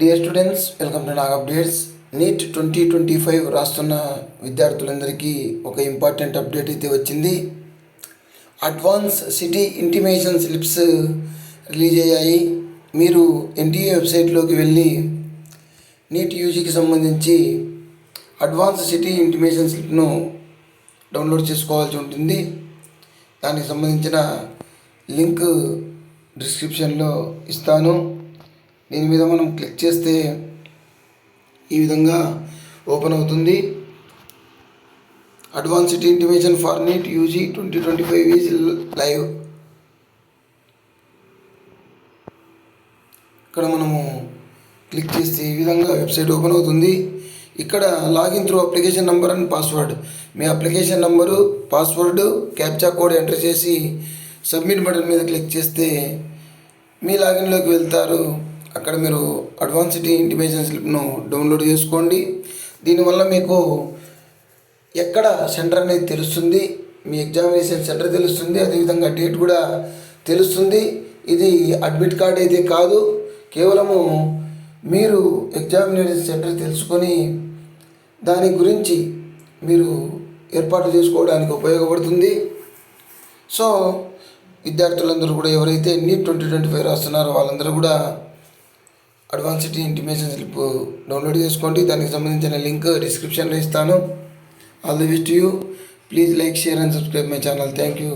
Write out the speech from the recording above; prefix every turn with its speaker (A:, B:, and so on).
A: Dear students welcome to Nag updates NEET twenty twenty five రాస్తున్న విద్యార్థులందరికీ ఒక important update అయితే వచ్చింది. Advance city intimation slips release అయ్యాయి. మీరు ఎన్టీఏ వెబ్సైట్లోకి వెళ్ళి నీట్ యూజీకి సంబంధించి అడ్వాన్స్ సిటీ ఇంటిమేషన్ స్లిప్ను డౌన్లోడ్ చేసుకోవాల్సి ఉంటుంది. దానికి సంబంధించిన లింక్ డిస్క్రిప్షన్లో ఇస్తాను. దీని మీద మనం క్లిక్ చేస్తే ఈ విధంగా ఓపెన్ అవుతుంది. Advanced intimation for NEET UG twenty twenty five is live ఇక్కడ మనము క్లిక్ చేస్తే ఈ విధంగా వెబ్సైట్ ఓపెన్ అవుతుంది. ఇక్కడ login through application number and password me application number password captcha code enter చేసి సబ్మిట్ బటన్ మీద క్లిక్ చేస్తే మీ లాగిన్లోకి వెళ్తారు. అక్కడ మీరు అడ్వాన్స్డ్ ఇంటిమేషన్ స్లిప్ను డౌన్లోడ్ చేసుకోండి. దీనివల్ల మీకు ఎక్కడ సెంటర్ అనేది తెలుస్తుంది మీ ఎగ్జామినేషన్ సెంటర్ తెలుస్తుంది అదేవిధంగా డేట్ కూడా తెలుస్తుంది. ఇది అడ్మిట్ కార్డ్ అయితే కాదు కేవలము మీరు ఎగ్జామినేషన్ సెంటర్ తెలుసుకొని దాని గురించి మీరు ఏర్పాటు చేసుకోవడానికి ఉపయోగపడుతుంది. సో విద్యార్థులందరూ కూడా ఎవరైతే నీట్ ట్వంటీ ట్వంటీ ఫైవ్ రాస్తున్నారో వాళ్ళందరూ కూడా అడ్వాన్స్డ్ ఇంటిమేషన్ స్లిప్ డౌన్లోడ్ చేసుకోండి. దానికి సంబంధించిన లింక్ డిస్క్రిప్షన్లో ఇస్తాను. All the best you. Please like share and subscribe my channel. Thank you.